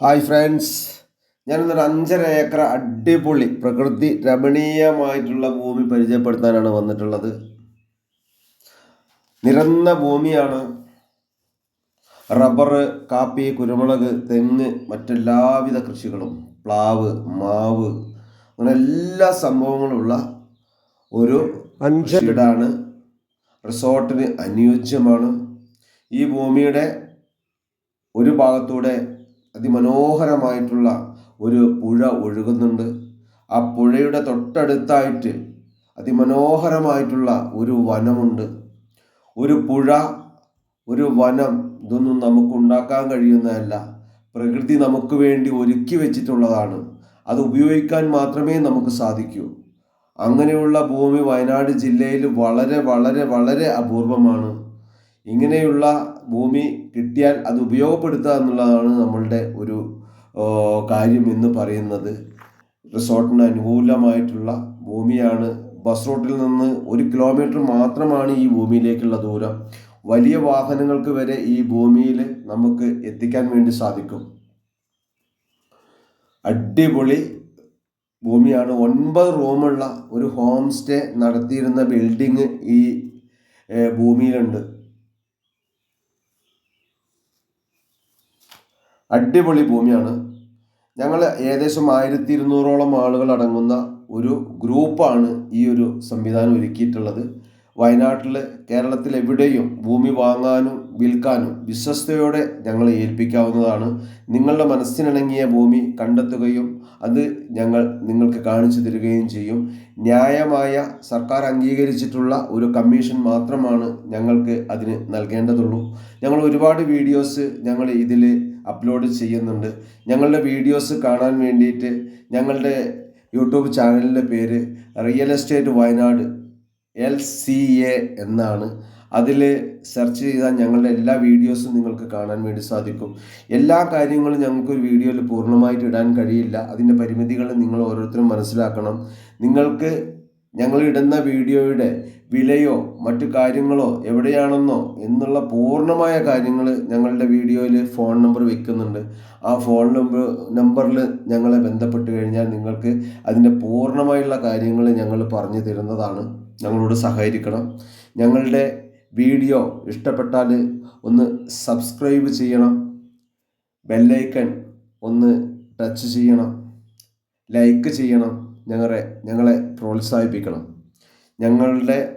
Hi friends. ഞാനൊന്നൊരു അഞ്ചര acre അടിപൊളി പ്രകൃതി രമണീയമായിട്ടുള്ള ഭൂമി പരിചയപ്പെടുത്താനാണ് വന്നിട്ടുള്ളത്. നിരന്ന ഭൂമിയാണ്. റബ്ബർ കാപ്പി കുരുമുളക് തെങ്ങ് മറ്റെല്ലാവിധ കൃഷികളും പ്ലാവ് മാവ് അങ്ങനെ എല്ലാ സംഭവങ്ങളുള്ള ഒരു വീടാണ്. റിസോർട്ടിന് അനുയോജ്യമാണ്. ഈ ഭൂമിയുടെ ഒരു ഭാഗത്തൂടെ അതിമനോഹരമായിട്ടുള്ള ഒരു പുഴ ഒഴുകുന്നുണ്ട്. ആ പുഴയുടെ തൊട്ടടുത്തായിട്ട് അതിമനോഹരമായിട്ടുള്ള ഒരു വനമുണ്ട്. ഒരു പുഴ ഒരു വനം ഇതൊന്നും നമുക്ക് ഉണ്ടാക്കാൻ കഴിയുന്നതല്ല. പ്രകൃതി നമുക്ക് വേണ്ടി ഒരുക്കി വെച്ചിട്ടുള്ളതാണ്. അത് ഉപയോഗിക്കാൻ മാത്രമേ നമുക്ക് സാധിക്കൂ. അങ്ങനെയുള്ള ഭൂമി വയനാട് ജില്ലയിൽ വളരെ വളരെ വളരെ അപൂർവമാണ്. ഇങ്ങനെയുള്ള ഭൂമി കിട്ടിയാൽ അത് ഉപയോഗപ്പെടുത്തുക എന്നുള്ളതാണ് നമ്മളുടെ ഒരു കാര്യം എന്ന് പറയുന്നത്. റിസോർട്ടിന് അനുകൂലമായിട്ടുള്ള ഭൂമിയാണ്. ബസ് റൂട്ടിൽ നിന്ന് ഒരു കിലോമീറ്റർ മാത്രമാണ് ഈ ഭൂമിയിലേക്കുള്ള ദൂരം. വലിയ വാഹനങ്ങൾക്ക് വരെ ഈ ഭൂമിയിൽ നമുക്ക് എത്തിക്കാൻ വേണ്ടി സാധിക്കും. അടിപൊളി ഭൂമിയാണ്. ഒൻപത് റൂമുള്ള ഒരു ഹോം സ്റ്റേ നടത്തിയിരുന്ന ബിൽഡിങ് ഈ ഭൂമിയിലുണ്ട്. അടിപൊളി ഭൂമിയാണ്. ഞങ്ങൾ ഏകദേശം ആയിരത്തി ഇരുന്നൂറോളം ആളുകൾ അടങ്ങുന്ന ഒരു ഗ്രൂപ്പാണ് ഈ ഒരു സംവിധാനം ഒരുക്കിയിട്ടുള്ളത്. വയനാട്ടിൽ കേരളത്തിൽ എവിടെയും ഭൂമി വാങ്ങാനും വിൽക്കാനും വിശ്വസ്തയോടെ ഞങ്ങൾ ഏൽപ്പിക്കാവുന്നതാണ്. നിങ്ങളുടെ മനസ്സിനിണങ്ങിയ ഭൂമി കണ്ടെത്തുകയും അത് ഞങ്ങൾ നിങ്ങൾക്ക് കാണിച്ചു തരികയും ചെയ്യും. ന്യായമായ സർക്കാർ അംഗീകരിച്ചിട്ടുള്ള ഒരു കമ്മീഷൻ മാത്രമാണ് ഞങ്ങൾക്ക് അതിന് നൽകേണ്ടതുള്ളൂ. ഞങ്ങൾ ഒരുപാട് വീഡിയോസ് ഞങ്ങൾ ഇതിൽ അപ്ലോഡ് ചെയ്യുന്നുണ്ട്. ഞങ്ങളുടെ വീഡിയോസ് കാണാൻ വേണ്ടിയിട്ട് ഞങ്ങളുടെ യൂട്യൂബ് ചാനലിന്റെ പേര് real estate Wayanad L C A എന്നാണ്. അതിൽ സെർച്ച് ചെയ്താൽ ഞങ്ങളുടെ എല്ലാ വീഡിയോസും നിങ്ങൾക്ക് കാണാൻ വേണ്ടി സാധിക്കും. എല്ലാ കാര്യങ്ങളും ഞങ്ങൾക്ക് ഒരു വീഡിയോയിൽ പൂർണമായിട്ട് ഇടാൻ കഴിയില്ല. അതിന്റെ പരിമിതികൾ നിങ്ങൾ ഓരോരുത്തരും മനസ്സിലാക്കണം. നിങ്ങൾക്ക് ഞങ്ങൾ ഇടുന്ന വീഡിയോയുടെ വിലയോ മറ്റു കാര്യങ്ങളോ എവിടെയാണെന്നോ എന്നുള്ള പൂർണമായ കാര്യങ്ങൾ ഞങ്ങളുടെ വീഡിയോയിൽ ഫോൺ നമ്പർ വെക്കുന്നുണ്ട്. ആ ഫോൺ നമ്പർ നമ്പറിൽ ഞങ്ങളെ ബന്ധപ്പെട്ട് കഴിഞ്ഞാൽ നിങ്ങൾക്ക് അതിന്റെ പൂർണമായുള്ള കാര്യങ്ങൾ ഞങ്ങൾ പറഞ്ഞു തരുന്നതാണ്. ഞങ്ങളോട് സഹകരിക്കണം. ഞങ്ങളുടെ വീഡിയോ ഇഷ്ടപ്പെട്ടാൽ ഒന്ന് സബ്സ്ക്രൈബ് ചെയ്യണം. ബെല്ലൈക്കൺ ഒന്ന് ടച്ച് ചെയ്യണം. ലൈക്ക് ചെയ്യണം. ഞങ്ങളെ ഞങ്ങളെ പ്രോത്സാഹിപ്പിക്കണം. ഞങ്ങളുടെ